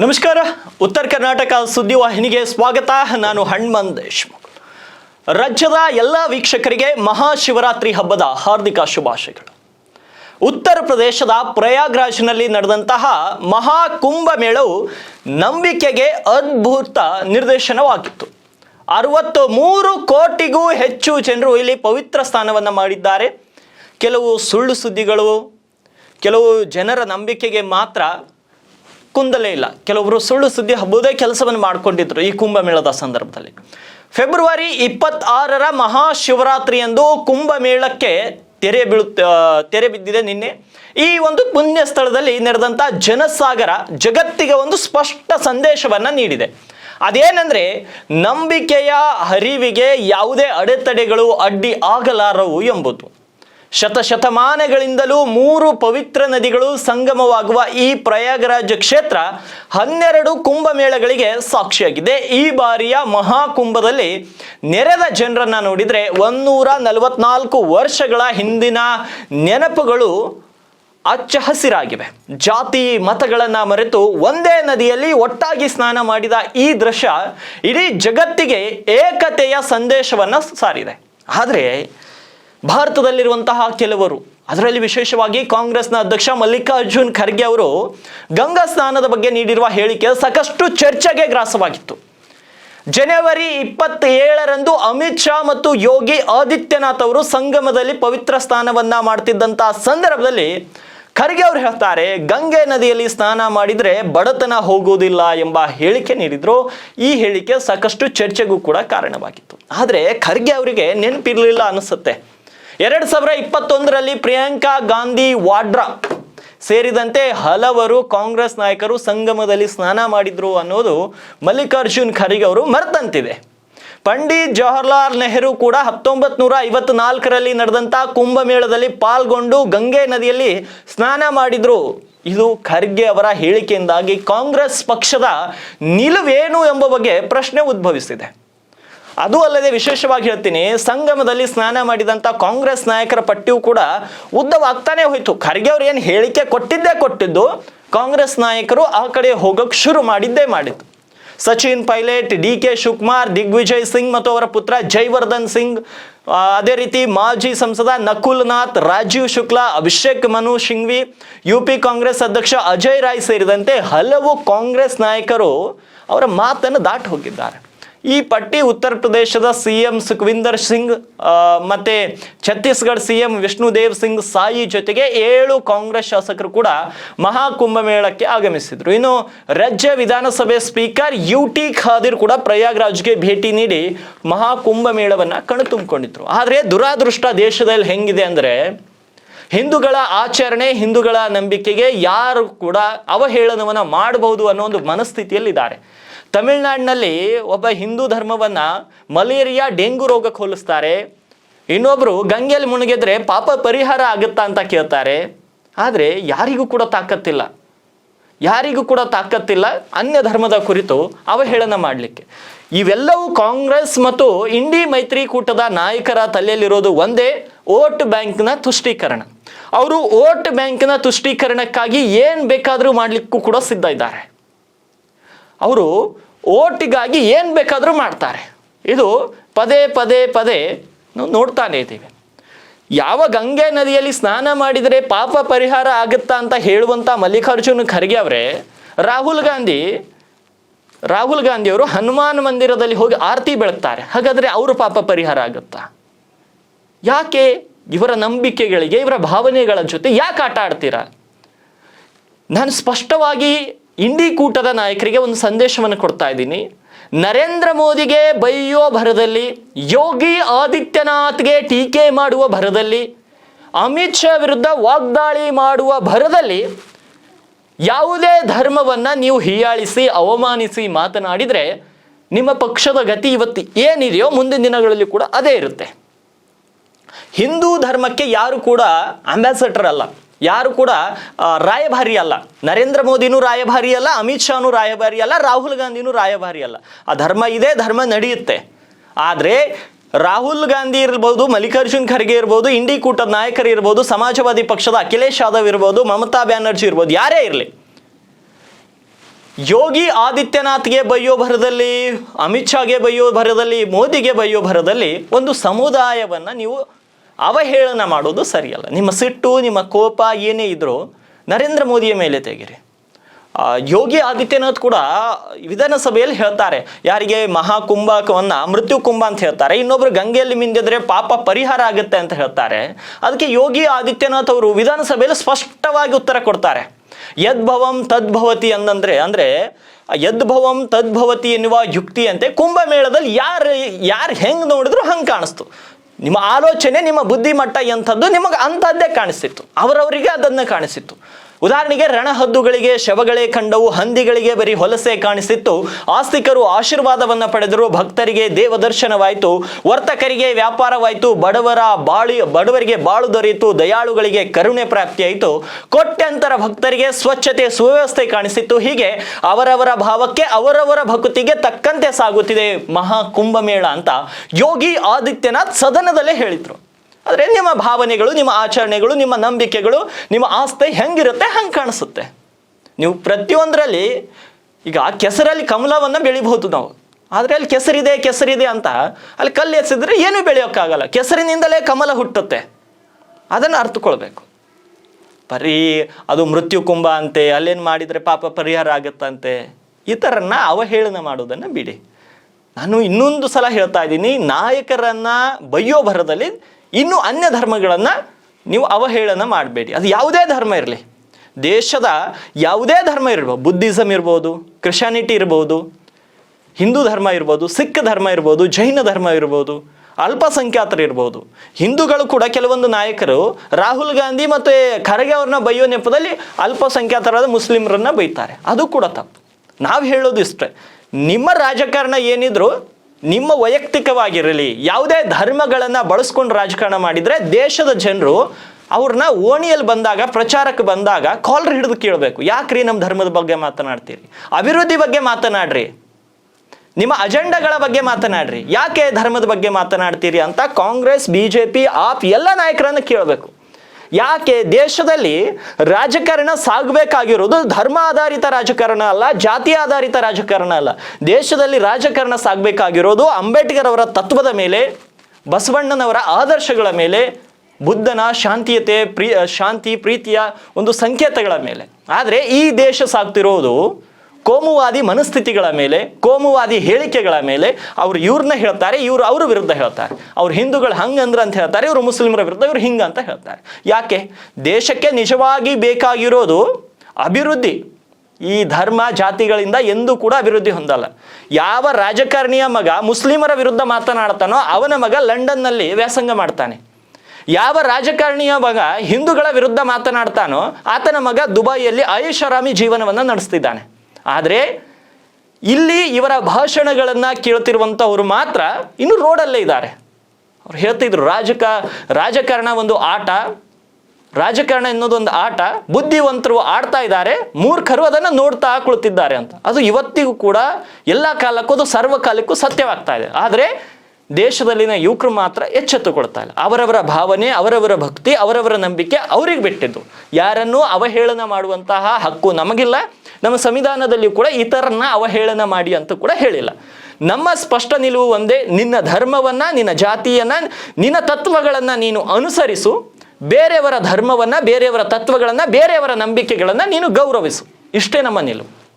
ನಮಸ್ಕಾರ. ಉತ್ತರ ಕರ್ನಾಟಕ ಸುದ್ದಿವಾಹಿನಿಗೆ ಸ್ವಾಗತ. ನಾನು ಹಣ್ಮನ್ ದೇಶ್ಮುಖ್. ರಾಜ್ಯದ ಎಲ್ಲ ವೀಕ್ಷಕರಿಗೆ ಮಹಾಶಿವರಾತ್ರಿ ಹಬ್ಬದ ಹಾರ್ದಿಕ ಶುಭಾಶಯಗಳು. ಉತ್ತರ ಪ್ರದೇಶದ ಪ್ರಯಾಗ್ರಾಜ್ನಲ್ಲಿ ನಡೆದಂತಹ ಮಹಾ ಕುಂಭಮೇಳವು ನಂಬಿಕೆಗೆ ಅದ್ಭುತ ನಿರ್ದೇಶನವಾಗಿತ್ತು. ಅರವತ್ತು ಮೂರು ಕೋಟಿಗೂ ಹೆಚ್ಚು ಜನರು ಇಲ್ಲಿ ಪವಿತ್ರ ಸ್ಥಾನವನ್ನು ಮಾಡಿದ್ದಾರೆ. ಕೆಲವು ಸುಳ್ಳು ಸುದ್ದಿಗಳು, ಕೆಲವು ಜನರ ನಂಬಿಕೆಗೆ ಮಾತ್ರ ಕುಂದಲೇ ಇಲ್ಲ. ಕೆಲವೊಬ್ಬರು ಸುಳ್ಳು ಸುದ್ದಿ ಹಬ್ಬದೇ ಕೆಲಸವನ್ನು ಮಾಡಿಕೊಂಡಿದ್ರು ಈ ಕುಂಭಮೇಳದ ಸಂದರ್ಭದಲ್ಲಿ. ಫೆಬ್ರವರಿ ಇಪ್ಪತ್ತಾರರ ಮಹಾಶಿವರಾತ್ರಿಯಂದು ಕುಂಭಮೇಳಕ್ಕೆ ತೆರೆ ಬೀಳು ತೆರೆ ಬಿದ್ದಿದೆ ನಿನ್ನೆ. ಈ ಒಂದು ಪುಣ್ಯ ಸ್ಥಳದಲ್ಲಿ ನಡೆದಂಥ ಜನಸಾಗರ ಜಗತ್ತಿಗೆ ಒಂದು ಸ್ಪಷ್ಟ ಸಂದೇಶವನ್ನು ನೀಡಿದೆ. ಅದೇನೆಂದರೆ, ನಂಬಿಕೆಯ ಹರಿವಿಗೆ ಯಾವುದೇ ಅಡೆತಡೆಗಳು ಅಡ್ಡಿ ಆಗಲಾರವು ಎಂಬುದು. ಶತಶತಮಾನಗಳಿಂದಲೂ ಮೂರು ಪವಿತ್ರ ನದಿಗಳು ಸಂಗಮವಾಗುವ ಈ ಪ್ರಯಾಗರಾಜ ಕ್ಷೇತ್ರ ಹನ್ನೆರಡು ಕುಂಭಮೇಳಗಳಿಗೆ ಸಾಕ್ಷಿಯಾಗಿದೆ. ಈ ಬಾರಿಯ ಮಹಾಕುಂಭದಲ್ಲಿ ನೆರೆದ ಜನರನ್ನ ನೋಡಿದರೆ ಒಂದೂರ ನಲವತ್ನಾಲ್ಕು ವರ್ಷಗಳ ಹಿಂದಿನ ನೆನಪುಗಳು ಅಚ್ಚ ಹಸಿರಾಗಿವೆ. ಜಾತಿ ಮತಗಳನ್ನು ಮರೆತು ಒಂದೇ ನದಿಯಲ್ಲಿ ಒಟ್ಟಾಗಿ ಸ್ನಾನ ಮಾಡಿದ ಈ ದೃಶ್ಯ ಇಡೀ ಜಗತ್ತಿಗೆ ಏಕತೆಯ ಸಂದೇಶವನ್ನು ಸಾರಿದೆ. ಆದರೆ ಭಾರತದಲ್ಲಿರುವಂತಹ ಕೆಲವರು, ಅದರಲ್ಲಿ ವಿಶೇಷವಾಗಿ ಕಾಂಗ್ರೆಸ್ನ ಅಧ್ಯಕ್ಷ ಮಲ್ಲಿಕಾರ್ಜುನ್ ಖರ್ಗೆ ಅವರು ಗಂಗಾ ಸ್ನಾನದ ಬಗ್ಗೆ ನೀಡಿರುವ ಹೇಳಿಕೆ ಸಾಕಷ್ಟು ಚರ್ಚೆಗೆ ಗ್ರಾಸವಾಗಿತ್ತು. ಜನವರಿ ಇಪ್ಪತ್ತೇಳರಂದು ಅಮಿತ್ ಶಾ ಮತ್ತು ಯೋಗಿ ಆದಿತ್ಯನಾಥ್ ಅವರು ಸಂಗಮದಲ್ಲಿ ಪವಿತ್ರ ಸ್ನಾನವನ್ನ ಮಾಡ್ತಿದ್ದಂತಹ ಸಂದರ್ಭದಲ್ಲಿ ಖರ್ಗೆ ಅವರು ಹೇಳ್ತಾರೆ, ಗಂಗೆ ನದಿಯಲ್ಲಿ ಸ್ನಾನ ಮಾಡಿದರೆ ಬಡತನ ಹೋಗುವುದಿಲ್ಲ ಎಂಬ ಹೇಳಿಕೆ ನೀಡಿದ್ರು. ಈ ಹೇಳಿಕೆ ಸಾಕಷ್ಟು ಚರ್ಚೆಗೂ ಕೂಡ ಕಾರಣವಾಗಿತ್ತು. ಆದರೆ ಖರ್ಗೆ ಅವರಿಗೆ ನೆನಪಿರಲಿಲ್ಲ ಅನಿಸುತ್ತೆ. ಎರಡ್ ಸಾವಿರ ಇಪ್ಪತ್ತೊಂದರಲ್ಲಿ ಪ್ರಿಯಾಂಕಾ ಗಾಂಧಿ ವಾಡ್ರಾ ಸೇರಿದಂತೆ ಹಲವರು ಕಾಂಗ್ರೆಸ್ ನಾಯಕರು ಸಂಗಮದಲ್ಲಿ ಸ್ನಾನ ಮಾಡಿದ್ರು ಅನ್ನೋದು ಮಲ್ಲಿಕಾರ್ಜುನ್ ಖರ್ಗೆ ಅವರು ಮರೆತಂತಿದೆ. ಪಂಡಿತ್ ಜವಾಹರ್ಲಾಲ್ ನೆಹರು ಕೂಡ ಹತ್ತೊಂಬತ್ ನೂರ ಐವತ್ನಾಲ್ಕರಲ್ಲಿ ನಡೆದಂಥ ಕುಂಭಮೇಳದಲ್ಲಿ ಪಾಲ್ಗೊಂಡು ಗಂಗೆ ನದಿಯಲ್ಲಿ ಸ್ನಾನ ಮಾಡಿದ್ರು. ಇದು ಖರ್ಗೆ ಅವರ ಹೇಳಿಕೆಯಿಂದಾಗಿ ಕಾಂಗ್ರೆಸ್ ಪಕ್ಷದ ನಿಲುವೇನು ಎಂಬ ಬಗ್ಗೆ ಪ್ರಶ್ನೆ ಉದ್ಭವಿಸಿದೆ. ಅದು ಅಲ್ಲದೆ ವಿಶೇಷವಾಗಿ ಹೇಳ್ತೀನಿ, ಸಂಗಮದಲ್ಲಿ ಸ್ನಾನ ಮಾಡಿದಂಥ ಕಾಂಗ್ರೆಸ್ ನಾಯಕರ ಪಟ್ಟಿಯೂ ಕೂಡ ಉದ್ದವಾಗ್ತಾನೆ ಹೋಯಿತು. ಖರ್ಗೆ ಅವ್ರು ಏನು ಹೇಳಿಕೆ ಕೊಟ್ಟಿದ್ದೇ ಕೊಟ್ಟಿದ್ದು, ಕಾಂಗ್ರೆಸ್ ನಾಯಕರು ಆ ಕಡೆ ಹೋಗೋಕೆ ಶುರು ಮಾಡಿದ್ದೇ ಮಾಡಿದ್ದು. ಸಚಿನ್ ಪೈಲಟ್, ಡಿ ಕೆ ಶಿವಕುಮಾರ್, ದಿಗ್ವಿಜಯ್ ಸಿಂಗ್ ಮತ್ತು ಅವರ ಪುತ್ರ ಜೈವರ್ಧನ್ ಸಿಂಗ್ ಅದೇ ರೀತಿ ಮಾಜಿ ಸಂಸದ ನಕುಲ್ ನಾಥ್ ರಾಜೀವ್ ಶುಕ್ಲಾ, ಅಭಿಷೇಕ್ ಮನು ಸಿಂಘ್ವಿ ಯು ಪಿ ಕಾಂಗ್ರೆಸ್ ಅಧ್ಯಕ್ಷ ಅಜಯ್ ರಾಯ್ ಸೇರಿದಂತೆ ಹಲವು ಕಾಂಗ್ರೆಸ್ ನಾಯಕರು ಅವರ ಮಾತನ್ನು ದಾಟಿ ಹೋಗಿದ್ದಾರೆ. ಈ ಪಟ್ಟಿ ಉತ್ತರ ಪ್ರದೇಶದ ಸಿ ಎಂ ಸುಖವಿಂದರ್ ಸಿಂಗ್ ಮತ್ತೆ ಛತ್ತೀಸ್ಗಢ ಸಿ ಎಂ ವಿಷ್ಣುದೇವ್ ಸಿಂಗ್ ಸಾಯಿ ಜೊತೆಗೆ ಏಳು ಕಾಂಗ್ರೆಸ್ ಶಾಸಕರು ಕೂಡ ಮಹಾಕುಂಭಮೇಳಕ್ಕೆ ಆಗಮಿಸಿದ್ರು. ಇನ್ನು ರಾಜ್ಯ ವಿಧಾನಸಭೆ ಸ್ಪೀಕರ್ ಯು ಟಿ ಖಾದಿರ್ ಕೂಡ ಪ್ರಯಾಗ್ರಾಜ್ಗೆ ಭೇಟಿ ನೀಡಿ ಮಹಾಕುಂಭಮೇಳವನ್ನ ಕಣ್ತುಂಬಿಕೊಂಡಿದ್ರು. ಆದರೆ ದುರಾದೃಷ್ಟ ದೇಶದಲ್ಲಿ ಹೆಂಗಿದೆ ಅಂದರೆ ಹಿಂದೂಗಳ ಆಚರಣೆ, ಹಿಂದೂಗಳ ನಂಬಿಕೆಗೆ ಯಾರು ಕೂಡ ಅವಹೇಳನವನ್ನು ಮಾಡಬಹುದು ಅನ್ನೋ ಒಂದು ಮನಸ್ಥಿತಿಯಲ್ಲಿದ್ದಾರೆ. ತಮಿಳುನಾಡಿನಲ್ಲಿ ಒಬ್ಬ ಹಿಂದೂ ಧರ್ಮವನ್ನು ಮಲೇರಿಯಾ, ಡೆಂಗು ರೋಗಕ್ಕೆ ಹೋಲಿಸ್ತಾರೆ. ಇನ್ನೊಬ್ರು ಗಂಗೆಯಲ್ಲಿ ಮುಳುಗಿದ್ರೆ ಪಾಪ ಪರಿಹಾರ ಆಗುತ್ತಾ ಅಂತ ಕೇಳ್ತಾರೆ. ಆದರೆ ಯಾರಿಗೂ ಕೂಡ ತಾಕತ್ತಿಲ್ಲ. ಯಾರಿಗೂ ಕೂಡ ತಾಕತ್ತಿಲ್ಲ ಅನ್ಯ ಧರ್ಮದ ಕುರಿತು ಅವಹೇಳನ ಮಾಡಲಿಕ್ಕೆ. ಇವೆಲ್ಲವೂ ಕಾಂಗ್ರೆಸ್ ಮತ್ತು ಇಂಡಿ ಮೈತ್ರಿಕೂಟದ ನಾಯಕರ ತಲೆಯಲ್ಲಿರೋದು ಒಂದೇ ಓಟ್ ಬ್ಯಾಂಕ್ನ ತುಷ್ಟೀಕರಣ. ಅವರು ಓಟ್ ಬ್ಯಾಂಕ್ನ ತುಷ್ಟೀಕರಣಕ್ಕಾಗಿ ಏನು ಬೇಕಾದರೂ ಮಾಡಲಿಕ್ಕೂ ಕೂಡ ಸಿದ್ಧ ಇದ್ದಾರೆ. ಅವರು ಓಟಿಗಾಗಿ ಏನು ಬೇಕಾದರೂ ಮಾಡ್ತಾರೆ. ಇದು ಪದೇ ಪದೇ ಪದೇ ನೋಡ್ತಾನೆ ಇದ್ದೀವಿ. ಯಾವ ಗಂಗೆ ನದಿಯಲ್ಲಿ ಸ್ನಾನ ಮಾಡಿದರೆ ಪಾಪ ಪರಿಹಾರ ಆಗುತ್ತಾ ಅಂತ ಹೇಳುವಂಥ ಮಲ್ಲಿಕಾರ್ಜುನ ಖರ್ಗೆ ಅವರೇ, ರಾಹುಲ್ ಗಾಂಧಿ ರಾಹುಲ್ ಗಾಂಧಿ ಅವರು ಹನುಮಾನ್ ಮಂದಿರದಲ್ಲಿ ಹೋಗಿ ಆರತಿ ಬೆಳಗ್ತಾರೆ. ಹಾಗಾದರೆ ಅವರು ಪಾಪ ಪರಿಹಾರ ಆಗುತ್ತಾ? ಯಾಕೆ? ಇವರ ನಂಬಿಕೆಗಳಿಗೆ, ಇವರ ಭಾವನೆಗಳ ಜೊತೆ ಯಾಕೆ ಆಟ ಆಡ್ತೀರಾ? ನಾನು ಸ್ಪಷ್ಟವಾಗಿ ಇಂಡಿ ಕೂಟದ ನಾಯಕರಿಗೆ ಒಂದು ಸಂದೇಶವನ್ನು ಕೊಡ್ತಾ ಇದ್ದೀನಿ. ನರೇಂದ್ರ ಮೋದಿಗೆ ಬೈಯೋ ಭರದಲ್ಲಿ, ಯೋಗಿ ಆದಿತ್ಯನಾಥ್ಗೆ ಟೀಕೆ ಮಾಡುವ ಭರದಲ್ಲಿ, ಅಮಿತ್ ಶಾ ವಿರುದ್ಧ ವಾಗ್ದಾಳಿ ಮಾಡುವ ಭರದಲ್ಲಿ ಯಾವುದೇ ಧರ್ಮವನ್ನು ನೀವು ಹೀಯಾಳಿಸಿ, ಅವಮಾನಿಸಿ ಮಾತನಾಡಿದರೆ ನಿಮ್ಮ ಪಕ್ಷದ ಗತಿ ಇವತ್ತು ಏನಿದೆಯೋ ಮುಂದಿನ ದಿನಗಳಲ್ಲಿ ಕೂಡ ಅದೇ ಇರುತ್ತೆ. ಹಿಂದೂ ಧರ್ಮಕ್ಕೆ ಯಾರು ಕೂಡ ಅಂಬಾಸಡರ್ ಅಲ್ಲ. ಯಾರು ಕೂಡ ರಾಯಭಾರಿ ಅಲ್ಲ. ನರೇಂದ್ರ ಮೋದಿನೂ ರಾಯಭಾರಿ ಅಲ್ಲ, ಅಮಿತ್ ಶಾನೂ ರಾಯಭಾರಿ ಅಲ್ಲ, ರಾಹುಲ್ ಗಾಂಧಿನೂ ರಾಯಭಾರಿ ಅಲ್ಲ. ಆ ಧರ್ಮ ಇದೆ, ಧರ್ಮ ನಡೆಯುತ್ತೆ. ಆದರೆ, ರಾಹುಲ್ ಗಾಂಧಿ ಇರ್ಬೋದು, ಮಲ್ಲಿಕಾರ್ಜುನ್ ಖರ್ಗೆ ಇರ್ಬೋದು ಇಂಡಿ ಕೂಟದ ನಾಯಕರು ಇರ್ಬೋದು, ಸಮಾಜವಾದಿ ಪಕ್ಷದ ಅಖಿಲೇಶ್ ಯಾದವ್ ಇರ್ಬೋದು, ಮಮತಾ ಬ್ಯಾನರ್ಜಿ ಇರ್ಬೋದು, ಯಾರೇ ಇರಲಿ. ಯೋಗಿ ಆದಿತ್ಯನಾಥ್ಗೆ ಬೈಯೋ ಭರದಲ್ಲಿ, ಅಮಿತ್ ಶಾಗೆ ಬೈಯೋ ಭರದಲ್ಲಿ, ಮೋದಿಗೆ ಬೈಯೋ ಭರದಲ್ಲಿ ಒಂದು ಸಮುದಾಯವನ್ನು ನೀವು ಅವಹೇಳನ ಮಾಡೋದು ಸರಿಯಲ್ಲ. ನಿಮ್ಮ ಸಿಟ್ಟು, ನಿಮ್ಮ ಕೋಪ ಏನೇ ಇದ್ರೂ ನರೇಂದ್ರ ಮೋದಿಯ ಮೇಲೆ ತೆಗಿರಿ. ಯೋಗಿ ಆದಿತ್ಯನಾಥ್ ಕೂಡ ವಿಧಾನಸಭೆಯಲ್ಲಿ ಹೇಳ್ತಾರೆ, ಯಾರಿಗೆ ಮಹಾಕುಂಭಕವನ್ನ ಮೃತ್ಯು ಕುಂಭ ಅಂತ ಹೇಳ್ತಾರೆ, ಇನ್ನೊಬ್ರು ಗಂಗೆಯಲ್ಲಿ ಮಿಂದಿದ್ರೆ ಪಾಪ ಪರಿಹಾರ ಆಗುತ್ತೆ ಅಂತ ಹೇಳ್ತಾರೆ. ಅದಕ್ಕೆ ಯೋಗಿ ಆದಿತ್ಯನಾಥ್ ಅವರು ವಿಧಾನಸಭೆಯಲ್ಲಿ ಸ್ಪಷ್ಟವಾಗಿ ಉತ್ತರ ಕೊಡ್ತಾರೆ. ಯದ್ಭವಂ ತದ್ಭವತಿ ಅಂದಂದ್ರೆ, ಅಂದ್ರೆ ಯದ್ಭವಂ ತದ್ಭವತಿ ಎನ್ನುವ ಯುಕ್ತಿಯಂತೆ ಕುಂಭಮೇಳದಲ್ಲಿ ಯಾರು ಯಾರು ಹೆಂಗ್ ನೋಡಿದ್ರು ಹಂಗೆ ಕಾಣಿಸ್ತು. ನಿಮ್ಮ ಆಲೋಚನೆ ನಿಮ್ಮ ಬುದ್ಧಿಮಟ್ಟ ಎಂಥದ್ದು ನಿಮಗೆ ಅಂಥದ್ದೇ ಕಾಣಿಸ್ತಿತ್ತು ಅವರವರಿಗೆ ಅದನ್ನೇ ಕಾಣಿಸಿತ್ತು. ಉದಾಹರಣೆಗೆ ರಣಹದ್ದುಗಳಿಗೆ ಶವಗಳೇ ಕಂಡವು, ಹಂದಿಗಳಿಗೆ ಬರೀ ಹೊಲಸೆ ಕಾಣಿಸಿತ್ತು. ಆಸ್ತಿಕರು ಆಶೀರ್ವಾದವನ್ನ ಪಡೆದರು, ಭಕ್ತರಿಗೆ ದೇವದರ್ಶನವಾಯಿತು, ವರ್ತಕರಿಗೆ ವ್ಯಾಪಾರವಾಯಿತು, ಬಡವರ ಬಾಳಿ, ಬಡವರಿಗೆ ಬಾಳು ದೊರೆಯಿತು, ದಯಾಳುಗಳಿಗೆ ಕರುಣೆ ಪ್ರಾಪ್ತಿಯಾಯಿತು. ಕೋಟ್ಯಂತರ ಭಕ್ತರಿಗೆ ಸ್ವಚ್ಛತೆ, ಸುವ್ಯವಸ್ಥೆ ಕಾಣಿಸಿತ್ತು. ಹೀಗೆ ಅವರವರ ಭಾವಕ್ಕೆ, ಅವರವರ ಭಕ್ತಿಗೆ ತಕ್ಕಂತೆ ಸಾಗುತ್ತಿದೆ ಮಹಾ ಕುಂಭಮೇಳ ಅಂತ ಯೋಗಿ ಆದಿತ್ಯನಾಥ್ ಸದನದಲ್ಲೇ ಹೇಳಿದ್ರು. ಆದರೆ ನಿಮ್ಮ ಭಾವನೆಗಳು, ನಿಮ್ಮ ಆಚರಣೆಗಳು, ನಿಮ್ಮ ನಂಬಿಕೆಗಳು, ನಿಮ್ಮ ಆಸ್ತೆ ಹೆಂಗಿರುತ್ತೆ, ಹಂಗೆ ಕಾಣಿಸುತ್ತೆ. ನೀವು ಪ್ರತಿಯೊಂದರಲ್ಲಿ, ಈಗ ಕೆಸರಲ್ಲಿ ಕಮಲವನ್ನು ಬೆಳಿಬಹುದು ನಾವು. ಆದರೆ ಅಲ್ಲಿ ಕೆಸರಿದೆ ಕೆಸರಿದೆ ಅಂತ ಅಲ್ಲಿ ಕಲ್ಲು ಎಸೆದ್ರೆ ಏನೂ ಬೆಳೆಯೋಕ್ಕಾಗಲ್ಲ. ಕೆಸರಿನಿಂದಲೇ ಕಮಲ ಹುಟ್ಟುತ್ತೆ. ಅದನ್ನು ಅರ್ಥಕೊಳ್ಬೇಕು ಬರೀ ಅದು ಮೃತ್ಯು ಕುಂಭ ಅಂತೆ, ಅಲ್ಲೇನು ಮಾಡಿದರೆ ಪಾಪ ಪರಿಹಾರ ಆಗುತ್ತಂತೆ, ಈ ಥರನ್ನ ಅವಹೇಳನ ಮಾಡೋದನ್ನು ಬಿಡಿ. ನಾನು ಇನ್ನೊಂದು ಸಲ ಹೇಳ್ತಾ ಇದ್ದೀನಿ, ನಾಯಕರನ್ನು ಬೈಯೋ ಭರದಲ್ಲಿ ಇನ್ನು ಅನ್ಯ ಧರ್ಮಗಳನ್ನು ನೀವು ಅವಹೇಳನ ಮಾಡಬೇಡಿ. ಅದು ಯಾವುದೇ ಧರ್ಮ ಇರಲಿ. ದೇಶದ ಯಾವುದೇ ಧರ್ಮ ಇರ್ಬೋದು ಬುದ್ಧಿಸಮ್ ಇರ್ಬೋದು ಕ್ರಿಶ್ಚಾನಿಟಿ ಇರ್ಬೋದು, ಹಿಂದೂ ಧರ್ಮ ಇರ್ಬೋದು, ಸಿಖ್ ಧರ್ಮ ಇರ್ಬೋದು, ಜೈನ ಧರ್ಮ ಇರ್ಬೋದು, ಅಲ್ಪಸಂಖ್ಯಾತರು ಇರ್ಬೋದು. ಹಿಂದೂಗಳು ಕೂಡ ಕೆಲವೊಂದು ನಾಯಕರು ರಾಹುಲ್ ಗಾಂಧಿ ಮತ್ತು ಖರ್ಗೆ ಅವ್ರನ್ನ ಬೈಯೋ ನೆಪದಲ್ಲಿ ಅಲ್ಪಸಂಖ್ಯಾತರಾದ ಮುಸ್ಲಿಮರನ್ನ ಬೈತಾರೆ. ಅದು ಕೂಡ ತಪ್ಪು. ನಾವು ಹೇಳೋದು ಇಷ್ಟೇ. ನಿಮ್ಮ ರಾಜಕಾರಣ ಏನಿದ್ರು ನಿಮ್ಮ ವೈಯಕ್ತಿಕವಾಗಿರಲಿ, ಯಾವುದೇ ಧರ್ಮಗಳನ್ನು ಬಳಸ್ಕೊಂಡು ರಾಜಕಾರಣ ಮಾಡಿದರೆ ದೇಶದ ಜನರು ಅವ್ರನ್ನ ಓಣಿಯಲ್ಲಿ ಬಂದಾಗ, ಪ್ರಚಾರಕ್ಕೆ ಬಂದಾಗ ಕಾಲರ್ ಹಿಡಿದು ಕೇಳಬೇಕು, ಯಾಕ್ರಿ ನಮ್ಮ ಧರ್ಮದ ಬಗ್ಗೆ ಮಾತನಾಡ್ತೀರಿ? ಅಭಿವೃದ್ಧಿ ಬಗ್ಗೆ ಮಾತನಾಡ್ರಿ. ನಿಮ್ಮ ಅಜೆಂಡಾಗಳ ಬಗ್ಗೆ ಮಾತನಾಡ್ರಿ. ಯಾಕೆ ಧರ್ಮದ ಬಗ್ಗೆ ಮಾತನಾಡ್ತೀರಿ ಅಂತ Congress B J P AAP ಎಲ್ಲ ನಾಯಕರನ್ನು ಕೇಳಬೇಕು. ಯಾಕೆ ದೇಶದಲ್ಲಿ ರಾಜಕಾರಣ ಸಾಗಬೇಕಾಗಿರೋದು ಧರ್ಮ ಆಧಾರಿತ ರಾಜಕಾರಣ ಅಲ್ಲ, ಜಾತಿ ಆಧಾರಿತ ರಾಜಕಾರಣ ಅಲ್ಲ. ದೇಶದಲ್ಲಿ ರಾಜಕಾರಣ ಸಾಗಬೇಕಾಗಿರೋದು ಅಂಬೇಡ್ಕರ್ ಅವರ ತತ್ವದ ಮೇಲೆ, ಬಸವಣ್ಣನವರ ಆದರ್ಶಗಳ ಮೇಲೆ, ಬುದ್ಧನ ಶಾಂತಿಯತೆ, ಪ್ರೀ, ಶಾಂತಿ, ಪ್ರೀತಿಯ ಒಂದು ಸಂಕೇತಗಳ ಮೇಲೆ. ಆದರೆ ಈ ದೇಶ ಸಾಗ್ತಿರೋದು ಕೋಮುವಾದಿ ಮನಸ್ಥಿತಿಗಳ ಮೇಲೆ, ಕೋಮುವಾದಿ ಹೇಳಿಕೆಗಳ ಮೇಲೆ ಅವ್ರು ಇವ್ರನ್ನ ಹೇಳ್ತಾರೆ, ಇವರು ಅವ್ರ ವಿರುದ್ಧ ಹೇಳ್ತಾರೆ. ಅವ್ರು ಹಿಂದೂಗಳು ಹಂಗಂದ್ರ ಅಂತ ಹೇಳ್ತಾರೆ, ಇವರು ಮುಸ್ಲಿಮರ ವಿರುದ್ಧ ಇವ್ರು ಹಿಂಗ ಅಂತ ಹೇಳ್ತಾರೆ. ಯಾಕೆ? ದೇಶಕ್ಕೆ ನಿಜವಾಗಿ ಬೇಕಾಗಿರೋದು ಅಭಿವೃದ್ಧಿ. ಈ ಧರ್ಮ ಜಾತಿಗಳಿಂದ ಎಂದೂ ಕೂಡ ಅಭಿವೃದ್ಧಿ ಹೊಂದಲ್ಲ. ಯಾವ ರಾಜಕಾರಣಿಯ ಮಗ ಮುಸ್ಲಿಮರ ವಿರುದ್ಧ ಮಾತನಾಡ್ತಾನೋ ಅವನ ಮಗ ಲಂಡನ್ನಲ್ಲಿ ವ್ಯಾಸಂಗ ಮಾಡ್ತಾನೆ. ಯಾವ ರಾಜಕಾರಣಿಯ ಮಗ ಹಿಂದೂಗಳ ವಿರುದ್ಧ ಮಾತನಾಡ್ತಾನೋ ಆತನ ಮಗ ದುಬೈಯಲ್ಲಿ ಐಷಾರಾಮಿ ಜೀವನವನ್ನು ನಡೆಸ್ತಿದ್ದಾನೆ. ಆದರೆ ಇಲ್ಲಿ ಇವರ ಭಾಷಣಗಳನ್ನು ಕೇಳ್ತಿರುವಂಥವ್ರು ಮಾತ್ರ ಇನ್ನು ರೋಡಲ್ಲೇ ಇದ್ದಾರೆ. ಅವ್ರು ಹೇಳ್ತಿದ್ರು, ರಾಜಕ, ರಾಜಕಾರಣ ಒಂದು ಆಟ. ರಾಜಕಾರಣ ಎನ್ನುವುದೊಂದು ಆಟ. ಬುದ್ಧಿವಂತರು ಆಡ್ತಾ ಇದ್ದಾರೆ. ಮೂರ್ಖರು ಅದನ್ನು ನೋಡ್ತಾ ಕುಳಿತಿದ್ದಾರೆ ಅಂತ. ಅದು ಇವತ್ತಿಗೂ ಕೂಡ ಎಲ್ಲ ಕಾಲಕ್ಕೂ ಅದು ಸರ್ವಕಾಲಕ್ಕೂ ಸತ್ಯವಾಗ್ತಾ ಇದೆ. ಆದರೆ ದೇಶದಲ್ಲಿನ ಯುವಕರು ಮಾತ್ರ ಎಚ್ಚೆತ್ತುಕೊಳ್ತಾ ಇಲ್ಲ. ಅವರವರ ಭಾವನೆ, ಅವರವರ ಭಕ್ತಿ, ಅವರವರ ನಂಬಿಕೆ ಅವ್ರಿಗೆ ಬಿಟ್ಟಿದ್ದು. ಯಾರನ್ನೂ ಅವಹೇಳನ ಮಾಡುವಂತಹ ಹಕ್ಕು ನಮಗಿಲ್ಲ. ನಮ್ಮ ಸಂವಿಧಾನದಲ್ಲಿಯೂ ಕೂಡ ಇತರನ್ನ ಅವಹೇಳನ ಮಾಡಿ ಅಂತ ಕೂಡ ಹೇಳಿಲ್ಲ. ನಮ್ಮ ಸ್ಪಷ್ಟ ನಿಲುವು ಒಂದೇ, ನಿನ್ನ ಧರ್ಮವನ್ನ, ನಿನ್ನ ಜಾತಿಯನ್ನ, ನಿನ್ನ ತತ್ವಗಳನ್ನ ನೀನು ಅನುಸರಿಸು, ಬೇರೆಯವರ ಧರ್ಮವನ್ನ, ಬೇರೆಯವರ ತತ್ವಗಳನ್ನ, ಬೇರೆಯವರ ನಂಬಿಕೆಗಳನ್ನ ನೀನು ಗೌರವಿಸು. ಇಷ್ಟೇ ನಮ್ಮ ನಿಲುವು.